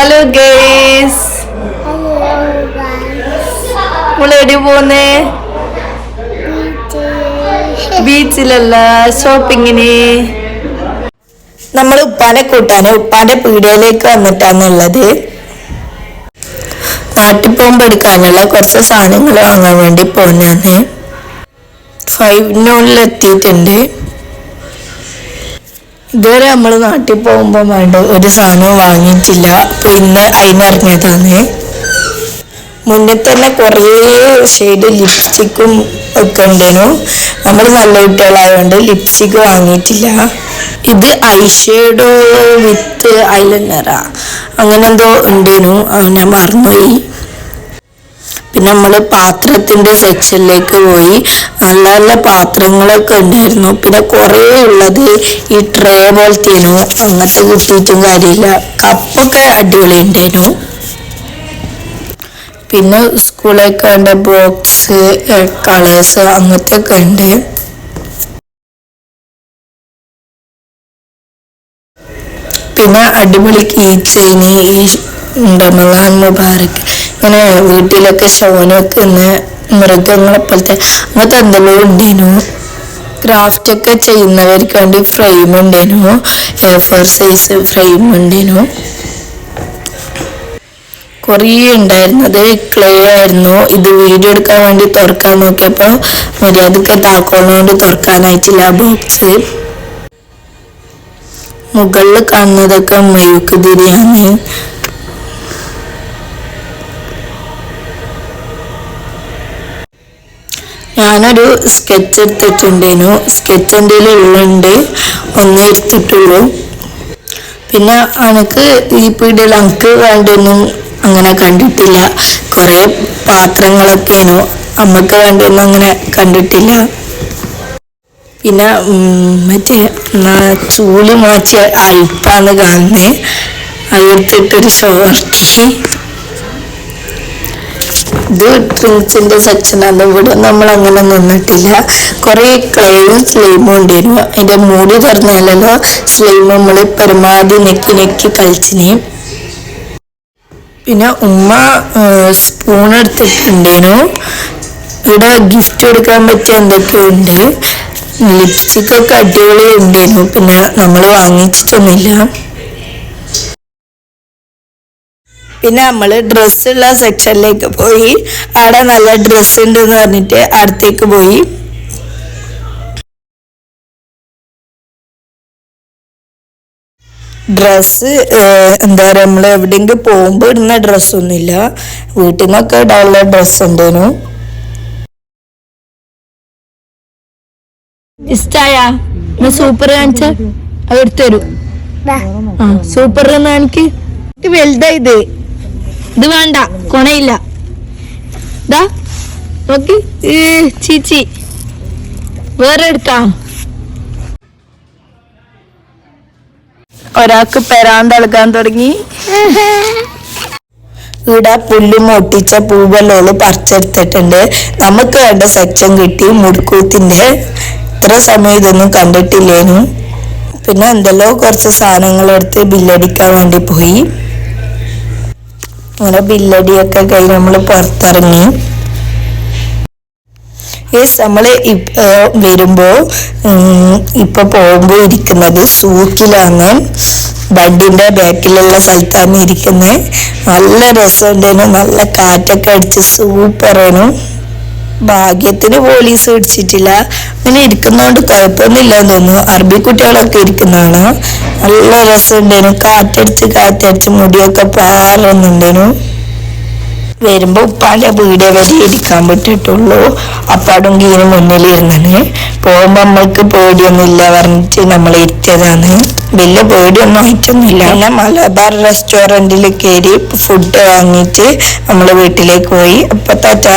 Hello guys നമ്മളെവിടെ പോന്നേ ബീച്ചിലല്ല ഷോപ്പിങ്ങിന് നമ്മൾ ഉപ്പാനെ കൂട്ടാന് ഉപ്പാന്റെ പീടികയിലേക്ക് വന്നിട്ടാന്നുള്ളത് നാട്ടിൽ പോകുമ്പോൾ എടുക്കാനുള്ള കുറച്ച് സാധനങ്ങൾ വാങ്ങാൻ വേണ്ടി പോന്നാണ്. ഫൈവിനുള്ളിൽ എത്തിയിട്ടുണ്ട്. ഇതുവരെ നമ്മൾ നാട്ടിൽ പോകുമ്പോൾ വേണ്ട ഒരു സാധനവും വാങ്ങിയിട്ടില്ല. പിന്നെ ഇന്ന് അതിനിറങ്ങിയതാണ് മുന്നേ തന്നെ കുറേ ഷെയ്ഡ് ലിപ്സ്റ്റിക്കും ഒക്കെ ഉണ്ടേനു. നമ്മൾ നല്ല കുട്ടികളായതുകൊണ്ട് ലിപ്സ്റ്റിക് വാങ്ങിയിട്ടില്ല. ഇത് ഐഷേഡോ വിത്ത് ഐലൈനറാ അങ്ങനെന്തോ ഉണ്ടേനു. ഞാൻ മറന്നുപോയി. നമ്മൾ പാത്രത്തിന്റെ സെക്ഷനിലേക്ക് പോയി നല്ല നല്ല പാത്രങ്ങളൊക്കെ ഉണ്ടായിരുന്നു. പിന്നെ കുറേ ഉള്ളത് ഈ ട്രേ പോലത്തേനു. അങ്ങനത്തെ കിട്ടിയിട്ടും കാര്യമില്ല. കപ്പൊക്കെ അടിപൊളി ഉണ്ടായിരുന്നു പിന്നെ സ്കൂളിലേക്ക് വേണ്ട ബോക്സ് കളേഴ്സ് അങ്ങനത്തെ ഒക്കെ ഉണ്ട്. പിന്നെ അടിപൊളി കീ ചെയിന് ഈ റമദാൻ മുബാറക്ക് ഇങ്ങനെ വീട്ടിലൊക്കെ ഷോനൊക്കെ മൃഗങ്ങളെ പോലത്തെ അങ്ങനത്തെ എന്തെല്ലോ ഉണ്ടേനു. ക്രാഫ്റ്റ് ഒക്കെ ചെയ്യുന്നവർക്ക് വേണ്ടി ഫ്രെയിം ഉണ്ടേനു. എ ഫോർ സൈസ് ഫ്രെയിം ഉണ്ടേനു. കുറേ ഉണ്ടായിരുന്നത് ക്ലേ ആയിരുന്നു. ഇത് വീഡിയോ എടുക്കാൻ വേണ്ടി തുറക്കാൻ നോക്കിയപ്പോൾ മര്യാദയ്ക്ക് താക്കോളുകൊണ്ട് തുറക്കാനായിട്ടില്ല ബോക്സ് മുകളിൽ കാണുന്നതൊക്കെ മെഴുകുതിരിയാണ് ഞാനൊരു സ്കെച്ച് എടുത്തിട്ടുണ്ടേനു. സ്കെച്ച് എന്റെ ഉള്ളുണ്ട് ഒന്നേ എടുത്തിട്ടുള്ളൂ പിന്നെ എനിക്ക് ഈ പീടിയിൽ അനക്ക് വേണ്ടൊന്നും അങ്ങനെ കണ്ടിട്ടില്ല. കുറേ പാത്രങ്ങളൊക്കെയാണ്. അമ്മയ്ക്ക് വേണ്ടൊന്നും അങ്ങനെ കണ്ടിട്ടില്ല. പിന്നെ മറ്റേ ചൂൽ മാച്ച അയപ്പാന്ന് കാണുന്നേ. അയർത്തിട്ടൊരു ഷോർട്ടി ഇത് ഡ്രിങ്ക്സിന്റെ സെക്ഷനാണ് ഇവിടെ നമ്മൾ അങ്ങനെ നിന്നിട്ടില്ല. കുറെ ക്ലേയും സ്ലൈമും ഉണ്ടായിരുന്നു അതിന്റെ മൂടി തുറന്നാലല്ലോ സ്ലൈം നമ്മൾ പരമാവധി നെക്കി നെക്കി കളിച്ചിന്. പിന്നെ ഉമ്മ സ്പൂൺ എടുത്തിട്ടുണ്ടേനു. ഇവിടെ ഗിഫ്റ്റ് എടുക്കാൻ പറ്റിയ എന്തൊക്കെയോ ഉണ്ട് ലിപ്സ്റ്റിക് ഒക്കെ അടിപൊളി ഉണ്ടായിരുന്നു പിന്നെ നമ്മൾ വാങ്ങിച്ചിട്ടൊന്നുമില്ല. പിന്നെ നമ്മൾ ഡ്രസ്സുള്ള സെക്ഷനിലേക്ക് പോയി. അവിടെ നല്ല ഡ്രസ് ഉണ്ടെന്ന് പറഞ്ഞിട്ട് അടുത്തേക്ക് പോയി. ഡ്രസ്സ് എന്താ പറയുക നമ്മൾ എവിടെയെങ്കിലും പോകുമ്പോൾ ഇടുന്ന ഡ്രസ്സൊന്നുമില്ല വീട്ടിൽ നിന്നൊക്കെ ഇടാനുള്ള ഡ്രസ്സ് ഉണ്ടേനു ഇഷ്ടായാ? സൂപ്പർ കാണിച്ച. എടുത്തരൂ സൂപ്പർ കാണിക്ക് ഇത് വലുതാ ഇത് വേണ്ട കൊണയില്ല. ഇതാ നോക്കി. ചീച്ചി. വേറെ എടുക്കാം ഒരാൾക്ക് പെരാന്തളക്കാൻ തുടങ്ങി. ഇവിടെ പുല്ല് മൊട്ടിച്ച പൂവല്ലോ പറിച്ചെടുത്തിട്ടുണ്ട്. നമുക്ക് വേണ്ട സെക്ഷൻ കിട്ടി മുടുക്കൂത്തിന്റെ. ഇത്ര സമയം ഇതൊന്നും കണ്ടിട്ടില്ലേനു. പിന്നെ എന്തെല്ലോ കുറച്ച് സാധനങ്ങൾ എടുത്ത് ബില്ലടിക്കാൻ വേണ്ടി പോയി. അങ്ങനെ ബില്ലടിയൊക്കെ കഴിഞ്ഞ് നമ്മൾ പുറത്തിറങ്ങി. യെസ് നമ്മൾ ഇപ്- ഏർ വരുമ്പോ ഉം, ഇപ്പൊ പോകുമ്പോ ഇരിക്കുന്നത് സൂക്കിലാണ് ബണ്ടിന്റെ ബാക്കിലുള്ള സ്ഥലത്താണ് ഇരിക്കുന്നത് നല്ല രസമുണ്ടായിരുന്നു നല്ല കാറ്റൊക്കെ അടിച്ച് സൂപ്പറാണ്. ഭാഗ്യത്തിന് പോലീസ് പിടിച്ചിട്ടില്ല. ഇങ്ങനെ ഇരിക്കുന്നതുകൊണ്ട് കുഴപ്പമൊന്നുമില്ല എന്ന് തോന്നുന്നു. അറബി കുട്ടികളൊക്കെ ഇരിക്കുന്നതാണ്. നല്ല രസമുണ്ടേനു കാറ്റടിച്ച് കാറ്റടിച്ച് മുടിയൊക്കെ പാറുന്നുണ്ടേനു. വരുമ്പോ ഉപ്പാന്റെ വീട് വരെ ഇരിക്കാൻ പറ്റിട്ടുള്ളൂ അപ്പാടും കീന് മുന്നിൽ ഇരുന്നാണ് പോകുമ്പോ നമ്മൾക്ക് പേടിയൊന്നുമില്ല പറഞ്ഞിട്ട് നമ്മൾ ഇരുത്തിയതാണ് വലിയ പേടിയൊന്നും ആയിട്ടൊന്നുമില്ല. പിന്നെ മലബാർ റെസ്റ്റോറന്റിൽ കയറി ഫുഡ് വാങ്ങിയിട്ട് നമ്മൾ വീട്ടിലേക്ക് പോയി. അപ്പൊ താറ്റാ